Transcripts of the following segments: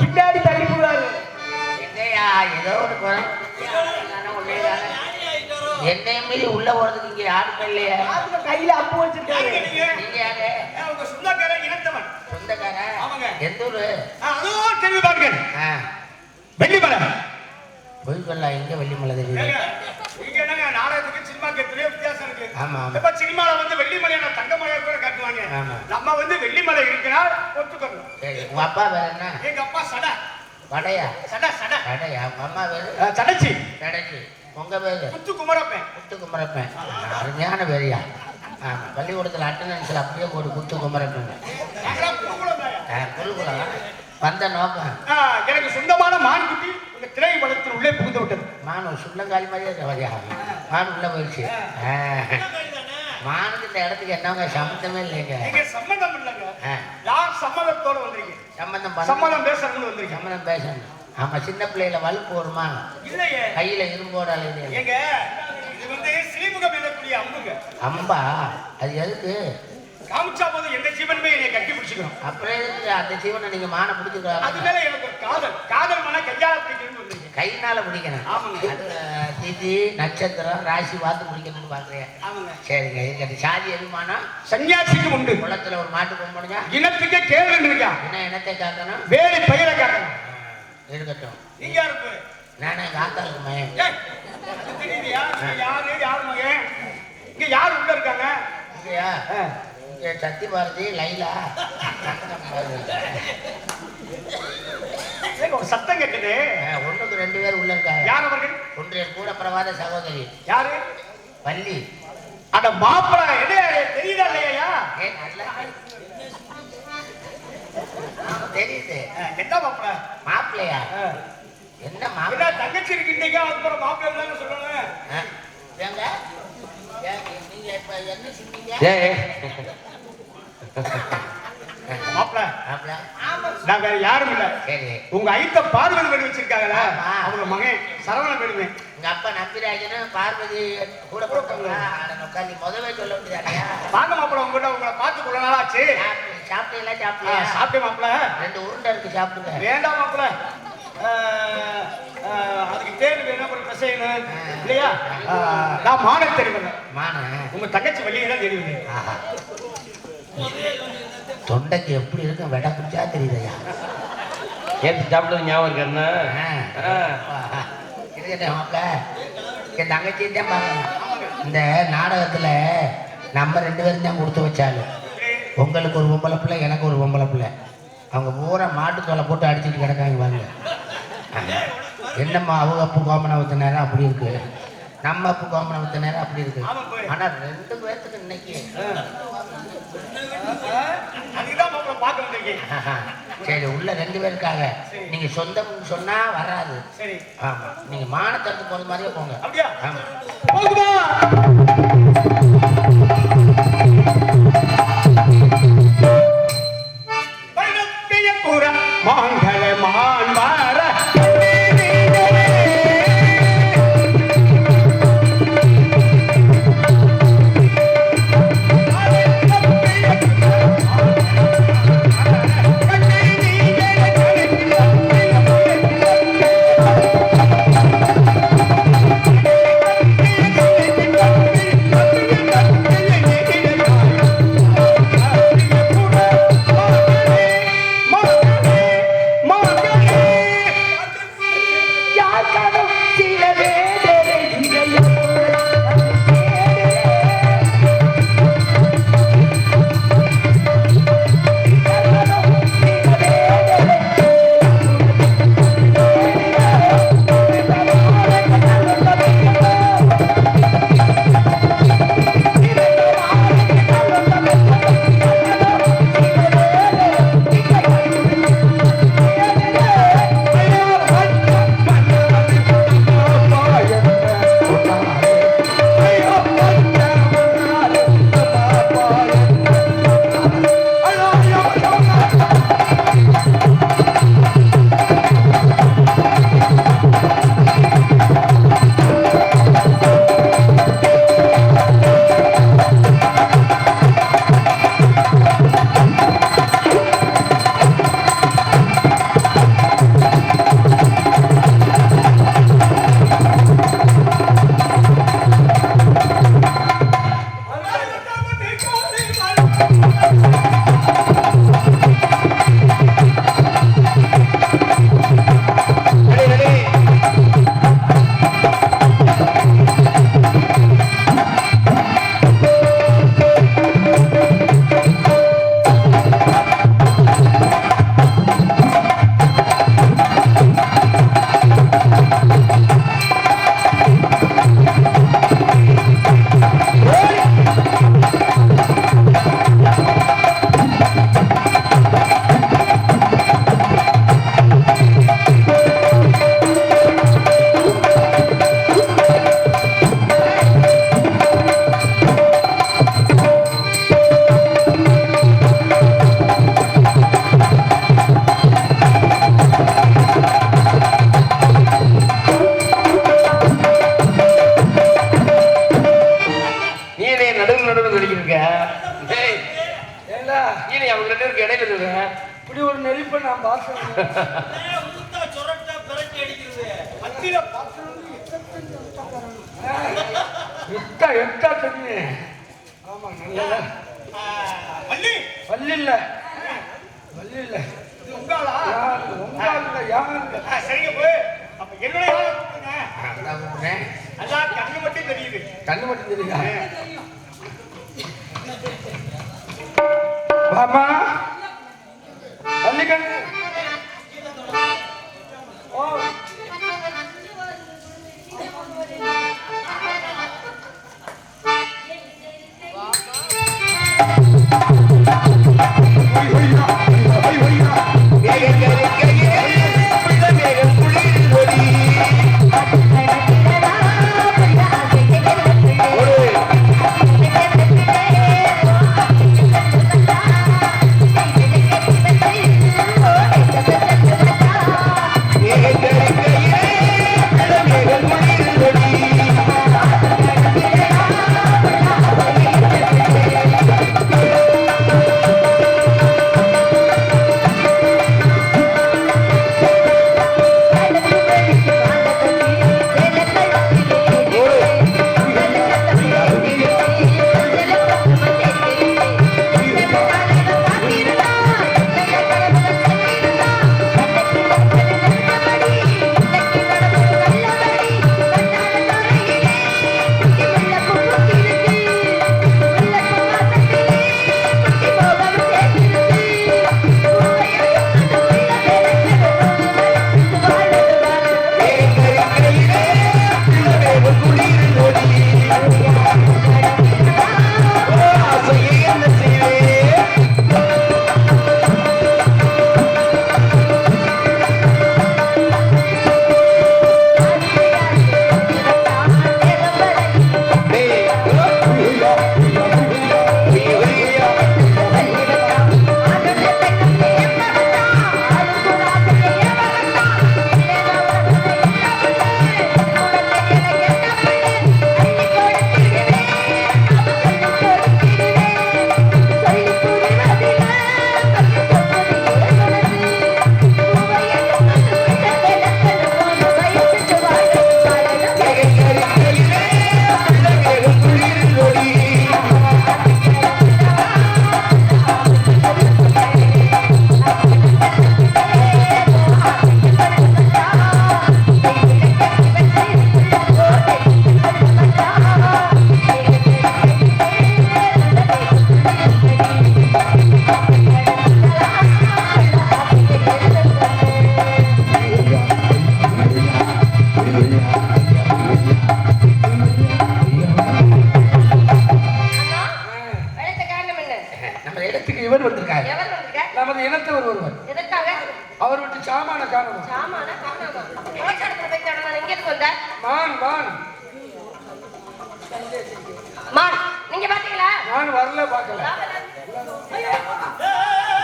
பின்னாடி தள்ளி எங்கய்யா ஏதோ ஒரு குறை. உள்ளே தானே. என்னைய மீறி உள்ள போறதுக்கு இங்க யாருமே இல்லையா. கையில அப்பு வச்சிருக்காரு. நீங்க? யாரு? உங்க சொந்தக்கார இனத்தவன் சொந்தக்கார ஆமாங்க. எந்த ஊரு? அதுவும் தெரிவி பாருங்க. வெள்ளிமலை. பொய் எங்க வெள்ளிமலை தெரியுது? இங்க என்னங்க நாடகத்துக்கு சினிமாக்கு எத்தனையோ வித்தியாசம் இருக்கு. ஆமா இப்ப சினிமால வந்து வெள்ளிமலையை தங்கமலையை கூட காட்டுவாங்க. நம்ம வந்து வெள்ளிமலை இருக்குன்னா ஒத்துக்கணும் சரி உங்க அப்பா பேர் என்ன? எங்க அப்பா சடை. வடையா? சடை சடை. வடையா? உங்க அம்மா பேரு? சடைச்சி. கடைச்சி உங்க பேரு? முத்து குமரப்பேன் குத்து குமரப்பேன் அருமையான பேரியா. ஆமா பள்ளிக்கூடத்துல அட்டண்டன்ஸ்ல அப்படியே போட்டு குத்து குமரப்பேன். குழுகுலம் வந்த நோக்கம்? எனக்கு சொந்தமான மான்குட்டி இந்த திரை வளத்தில் உள்ளே புகுந்து விட்டது. மானு சுள்ளங்காலி மாதிரியே வரியா மான் உள்ள போயிடுச்சு. மானுக்கு இந்த இடத்துக்கு என்னங்க சம்மந்தமே இல்லைங்க. நீங்க சம்மதம் இல்லைங்க. யார் சம்மதத்தோட வந்திருக்கீங்க சம்மந்தம் சம்மதம் பேசுறதுன்னு வந்திருக்கீங்க சம்மந்தம் பேசணும். ஆமா சின்ன பிள்ளையில வலுப்பு வருமா? இல்லையே. கையில இரும்போட ஏங்க இது வந்து ஸ்ரீமுகம் எனக்கூடிய அம்புங்க. அம்பா அது எதுக்கு? காமிச்சா போது எந்த ஜீவனுமே என்னை கட்டி பிடிச்சிக்கணும். அப்புறம் அந்த ஜீவனை நீங்க மானை அது பிடிச்சிருக்காங்க மேல எனக்கு ஒரு காதல். காதல் மன கையால பிடிக்கணும்னு கைனால பிடிக்கணும் ஆமாங்க. திதி நட்சத்திரம் ராசி பார்த்து பிடிக்கணும்னு பாக்குறேன் ஆமாங்க. சரிங்க இதுக்கு சாதி எதுமானம் சன்னியாசிக்கு உண்டு. குளத்துல ஒரு மாட்டு கொம்புடுங்க இனத்துக்கே இருக்கா? என்ன இனத்தை காக்கணும்? வேலை பயிரை காக்கணும். இருக்கட்டும். நீங்க யாருக்கு? நானே தெரியலையா இங்க யாரு? யார் மகன்? இங்க யார் உள்ள இருக்காங்க? இல்லையா இங்க சத்தி பாரதி லைலா. சத்தம் கேட்குது ஒண்ணுக்கு ரெண்டு பேர் உள்ள இருக்காங்க. யார் அவர்கள்? ஒன்றிய கூட பிரவாத சகோதரி. யாரு? வள்ளி. அந்த மாப்பிள என்ன தெரியுதா இல்லையா? தெரியுது. என்ன மாப்பிள? மாப்பிள்ளையா அஹ், என்ன மாப்பிள்ளை தங்கச்சி இருக்கீங்க? அதுக்கப்புறம் மாப்பிள இல்லைன்னு சொல்லணும் ஏங்க? நீங்க இப்ப என்ன சொன்னீங்க? மாப்பிள மாப்பிள்ளை நான் வேற யாரும் இல்ல. உங்க ஐத்த பார்வதி வேலு வச்சிருக்காங்களா. அவங்க மகன் சரவண வேலுமே எங்க அப்பா நம்பிராஜனும் பார்வதி கூட போட்டாங்க உட்காந்து முதவே சொல்ல முடியாதையா வாங்க மாப்பிள உங்ககிட்ட உங்களை பார்த்து கொள்ள நாள் ஆச்சு சாப்பிட்டீங்களா அஹ், சாப்பிடலையா சாப்பிட்டேன் மாப்பிள. ரெண்டு உருண்டை இருக்கு சாப்பிடுங்க. வேண்டாம் மாப்பிள. அதுக்கு தேர்வு வேணும் பிசையணும் இல்லையா? நான் மான தெரிவில்லை மான உங்க தங்கச்சி வெளியே தான் தெரியுது. தொண்டைக்கு எப்படி இருக்கும் வெட குடிச்சா தெரியுதையா ஏத்து சாப்பிட்டது ஞாபகம் இருக்கு என் தங்கச்சி தான் பார்க்கணும். இந்த நாடகத்துல நம்ம ரெண்டு பேரும் தான் கொடுத்து வச்சாலும் உங்களுக்கு ஒரு பொம்பளை பிள்ளை எனக்கு ஒரு பொம்பளை பிள்ளை. அவங்க பூரா மாட்டு தோலை போட்டு அடிச்சுட்டு கிடக்காங்க பாருங்க. என்னம்மா அவங்க அப்பு கோமனை ஊத்த நேரம் அப்படி இருக்கு? நம்ம அப்பு கோமனை ஊத்த நேரம் அப்படி இருக்கு. ஆமா போய். ஆனா ரெண்டு பேர்த்துக்கு இன்னைக்கு சரி உள்ள ரெண்டு பேருக்காக நீங்க சொந்தம்னு சொன்னா வராது. ஆமா. நீங்க மானத்தட்டு போறது மாதிரியே போங்க. ஆமா. நடுவு ஏண்டா? நீ என்னை அவங்க ரெண்டு பேருக்கு இடையில இருக்க இப்படி ஒரு நெருப்பை நான் பார்த்தேன் எட்டா எட்டா தண்ணி ஆமா நல்லதா வள்ளி வள்ளி இல்ல. வள்ளி இல்ல. இது உங்காளா? யாரு உங்க யாரு சரிங்க போய். அப்ப என்னுடைய. நல்லா கண்ணு மட்டும் தெரியுது. கண்ணு மட்டும் தெரியுதா? வாமா வள்ளிக்கண்ணு ஓ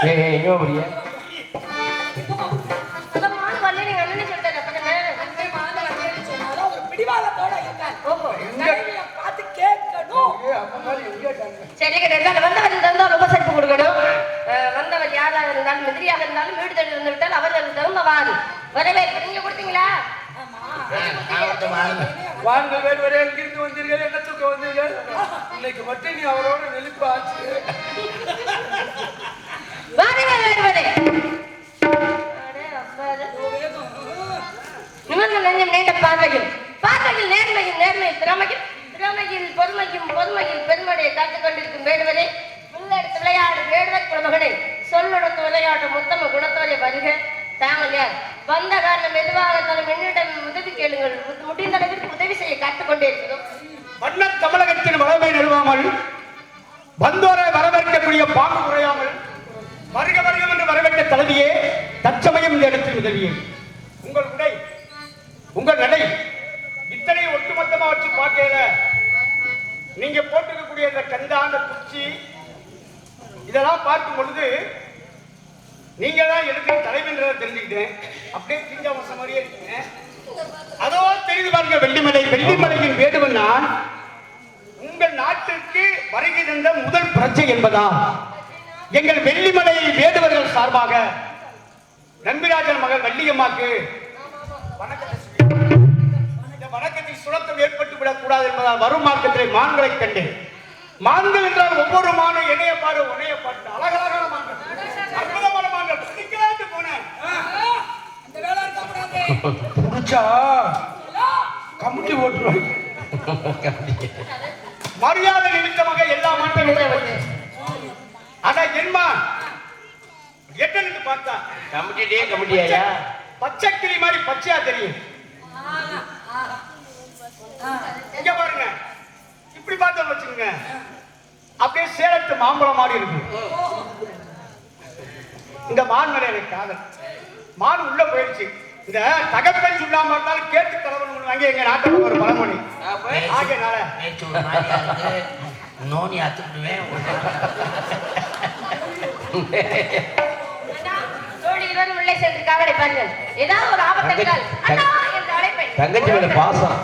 எங்கே காணுங்க சரி ரொம்ப சிறப்பு கொடுக்கணும் அஹ், வந்தவர் யாராக இருந்தாலும் எதிரியாக இருந்தாலும் வீடு தேடி வந்து விட்டால் அவர்கள் தகுந்தவான் வரவேற்பு நீங்க கொடுத்தீங்களா வாழுங்க வாருங்கள். வேடுவரே எங்கிருந்து வந்தீர்கள்? வளமை வந்தோரை வரவேற்கக்கூடிய பாங்கு குறையாமல் வருக வருகம் என்று வரவேற்க தலைவியே தற்சமயம் இந்த இடத்தில் உதவியே. உங்கள் உடை உங்கள் நடை இத்தனை ஒட்டுமொத்தமா வச்சு பார்க்கல நீங்க போட்டிருக்கக்கூடிய இந்த கந்தாண்ட குச்சி இதெல்லாம் பார்க்கும் பொழுது நீங்க தான் எனக்கு தலைவன்றதை தெரிஞ்சுக்கிட்டேன். அப்படியே திங்க வசம் மாதிரியே இருக்கீங்க அதோ தெரிந்து பாருங்க வெள்ளிமலை வெள்ளிமலையின் வேடுவன் நான். வருகை தந்த முதல் பிரச்சை என்பதா? எங்கள் வெள்ளிமலை வேடுவர்கள் சார்பாக நம்பிராஜன் மகள் வள்ளியம்மாக்கு வணக்கத்தை இந்த வணக்கத்தில் சுரத்தம் ஏற்பட்டு விடக்கூடாது என்பதால் வரும் மார்க்கத்திலே மான்களை கண்டேன். மான்கள் என்றால் ஒவ்வொரு மானும் இணைய பாரு உணைய பாட்டு அழகழகான மான்கள். அற்புதமான மான்கள். பிடிக்கலாட்டு போனேன். புடிச்சா கமுட்டி ஓட்டுருவாங்க மரியாதை நிமித்தமாக எல்லா மான்களும் ஆனா என்மா என்னன்னு பார்த்தா? கமிட்டியே கமிட்டியாயா பச்சை கிளி மாதிரி பச்சையா தெரியும். இங்க பாருங்க. இப்படி பார்த்தோம் வச்சுக்கோங்க. அப்படியே சேலத்து மாம்பழம் மாதிரி இருக்கு. இந்த மான் மேல எனக்கு காதல். மான் உள்ள போயிடுச்சு. இந்த தகப்பன் சொல்லாம இருந்தாலும் கேட்டு தலைவன் ஒண்ணு. வாங்கி எங்க நாட்டுக்கு ஒரு பழமொழி. ஆகையனால இருக்கு நோனி இருவரும் உள்ளே சென்று காவலை பாருங்கள். ஏதாவது ஒரு ஆபத்து என்றால் அண்ணா என்று அழைப்பேன். தங்கச்சி மேல பாசம்.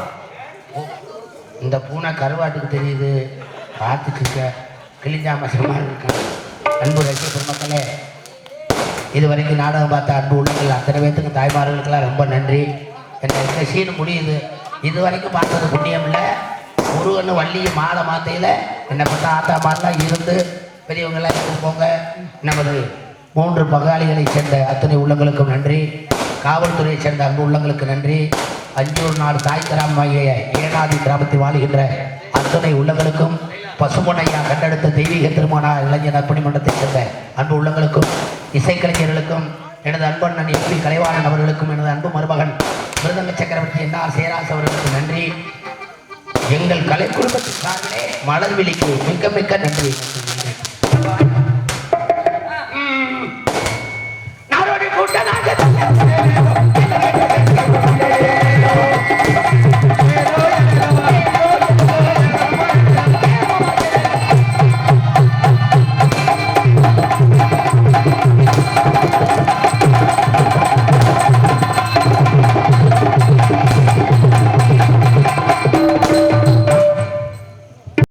இந்த பூனை கருவாட்டுக்கு தெரியுது. பார்த்துச்சுக்க கிளிஞ்சாம சிரமமாக இருக்கு. அன்பு ரசிக பெருமக்களே இது வரைக்கும் நாடகம் பார்த்த அன்பு உள்ளங்கள் அத்தனை பேர்த்துக்கு தாய்மார்களுக்கெல்லாம் ரொம்ப நன்றி. என்ன இந்த சீன் முடியுது. இது வரைக்கும் பார்த்தது புண்ணியம் இல்லை முருகன் வள்ளி மாலை மாத்தையில் என்னை பார்த்தா ஆத்தா மாதிரிலாம் இருந்து பெரியவங்களாம் இருந்து போங்க. நமது மூன்று பங்காளிகளை சேர்ந்த அத்தனை உள்ளங்களுக்கும் நன்றி. காவல்துறையை சேர்ந்த அன்பு உள்ளங்களுக்கு நன்றி. அஞ்சூர் நாடு தாய் கிராமமாகிய ஏனாதி கிராமத்தில் வாழ்கின்ற அத்தனை உள்ளங்களுக்கும் பசுமனையா கண்டெடுத்த தெய்வீக திருமண இளைஞர் நற்பணி மன்றத்தைச் சேர்ந்த அன்பு உள்ளங்களுக்கும் இசைக்கலைஞர்களுக்கும் எனது அன்பண்ணன் எப்படி கலைவாணன் அவர்களுக்கும் எனது அன்பு மருமகன் மிருதங்க சக்கரவர்த்தி என்ஆர் சேராஸ் அவர்களுக்கு நன்றி. எங்கள் கலை குடும்பத்தின் சார்பிலே மலர்விழிக்கு மிக்க மிக்க நன்றி.